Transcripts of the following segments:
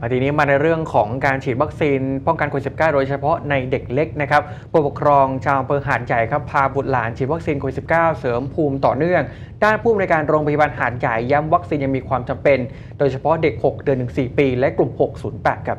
มาทีนี้มาในเรื่องของการฉีดวัคซีน ป้องกันโควิด -19 โดยเฉพาะในเด็กเล็กนะครับผู้ปกครองชาวอำเภอหาดใหญ่ครับพาบุตรหลานฉีดวัคซีนโควิด -19 เสริมภูมิต่อเนื่อง ด้านผู้อำนวยการโรงพยาบาลหาดใหญ่ย้ำวัคซีนยังมีความจำเป็น โดยเฉพาะเด็ก 6 เดือนถึง4ปี และกลุ่ม 608 ครับ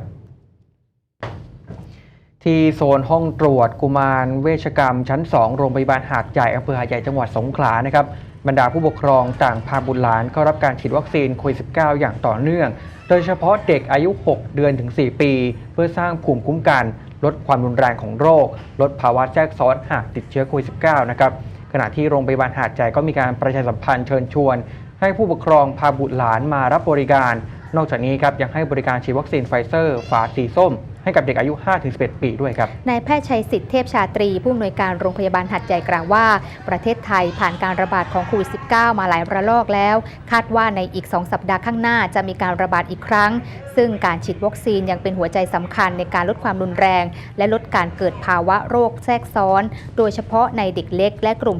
ที่โซนห้องตรวจกุมารเวชกรรม ชั้น 2 โรงพยาบาลหาดใหญ่อำเภอหาดใหญ่จังหวัดสงขลานะครับบรรดาผู้ปกครองต่างพาบุตรหลานเข้ารับการฉีดวัคซีนโควิด -19 อย่างต่อเนื่อง โดยเฉพาะเด็กอายุ 6 เดือนถึง 4 ปี เพื่อสร้างภูมิคุ้มกัน ลดความรุนแรงของโรค ลดภาวะแทรกซ้อนหากติดเชื้อโควิด -19 นะครับขณะที่โรงพยาบาลหาดใหญ่ก็มีการประชาสัมพันธ์เชิญชวน ให้ผู้ปกครองพาบุตรหลานมารับบริการ นอกจากนี้ครับยังให้บริการฉีดวัคซีนไฟเซอร์ ฝาสีส้ม ให้กับเด็กอายุ 5-11 ปีด้วยครับ นายแพทย์ชัยสิทธิเทพชาตรี ผู้อำนวยการโรงพยาบาลหัดใหญ่กล่าวว่า ประเทศไทยผ่านการระบาดของโควิด -19 มาหลายระลอกแล้ว คาดว่าในอีก 2 สัปดาห์ข้างหน้าจะมีการระบาดอีกครั้ง ซึ่งการฉีดวัคซีนยังเป็นหัวใจสำคัญในการลดความรุนแรง และลดการเกิดภาวะโรคแทรกซ้อน โดยเฉพาะในเด็กเล็กและกลุ่ม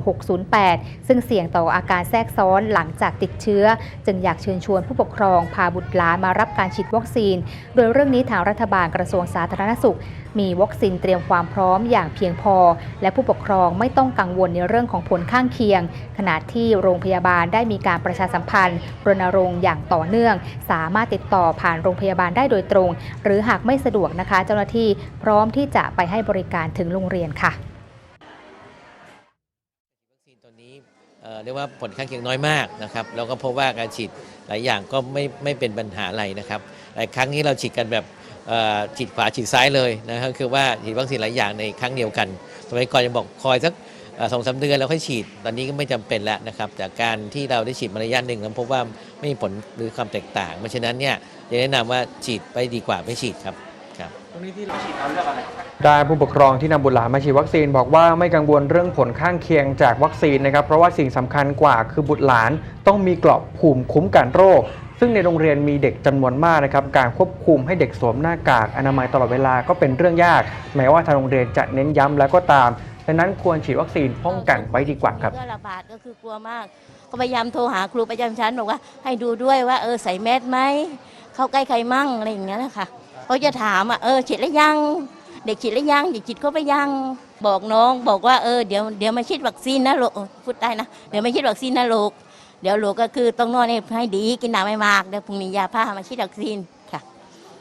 608 ซึ่งเสี่ยงต่ออาการแทรกซ้อนหลังจากติดเชื้อ จึงอยากเชิญชวนผู้ปกครองพาบุตรหลานมารับการฉีดวัคซีน โดยเรื่องนี้ทางรัฐบาลกระทรวงสาธารณสุข มีวัคซีนเตรียมความพร้อมอย่างเพียงพอ และผู้ปกครองไม่ต้องกังวลในเรื่องของผลข้างเคียง ขณะที่โรงพยาบาลได้มีการประชาสัมพันธ์รณรงค์อย่างต่อเนื่อง สามารถติดต่อผ่านโรงพยาบาลได้โดยตรง หรือหากไม่สะดวกนะคะ เจ้าหน้าที่พร้อมที่จะไปให้บริการถึงโรงเรียนค่ะวัคซีนตัวนี้เรียกว่าผลข้างเคียงน้อยมากนะครับแล้วก็พบว่าการฉีดหลายอย่างก็ไม่ไม่เป็นปัญหาอะไรนะครับแต่ครั้งนี้เราฉีดกันแบบ ฉีดขวาฉีดซ้ายเลยนะครับคือว่าฉีดวัคซีนหลายอย่างในครั้งเดียวกันสมัยก่อนจะบอกคอยสักสองสามเดือนแล้วค่อยฉีด ตอนนี้ก็ไม่จำเป็นแล้วนะครับจากการที่เราได้ฉีดมาระยะหนึ่งแล้วพบว่าไม่มีผลหรือความแตกต่าง เพราะฉะนั้นเนี่ยจะแนะนำว่าฉีดไปดีกว่าไม่ฉีดครับครับตรงนี้ที่เราฉีดเอาเรื่องอะไรด้านผู้ปกครองที่นำบุตรหลานมาฉีดวัคซีนบอกว่าไม่กังวลเรื่องผลข้างเคียงจากวัคซีนนะครับเพราะว่าสิ่งสำคัญกว่าคือบุตรหลานต้องมีเกราะภูมิคุ้มกันโรค ซึ่งในโรงเรียนมีเด็กจำนวนมากนะครับการควบคุมให้เด็กสวมหน้ากากอนามัยตลอดเวลาก็เป็นเรื่องยาก แม้ว่าทางโรงเรียนจะเน้นย้ำแล้วก็ตามดังนั้นควรฉีดวัคซีนป้องกันไว้ดีกว่าครับก็ระบาดก็คือกลัวมาก ก็พยายามโทรหาครูประจำชั้นบอกว่า ให้ดูด้วยว่าเออใส่แมสไหมเข้าใกล้ใครมั่งอะไรอย่างเงี้ยนะคะเขาจะถามอะเออฉีดแล้วยังเด็กฉีดแล้วยังเด็กฉีดเข้าไปยังบอกน้อง บอกว่าเออเดี๋ยวเดี๋ยวมาฉีดวัคซีนนะลูกพูดได้นะเดี๋ยวมาฉีดวัคซีนนะลูก เดี๋ยวหลวกก็คือต้องนอนให้ให้ดีกินน้ำไม่มากเดี๋ยวพรุ่งนี้ยาผ้ามาฉีดวัคซีน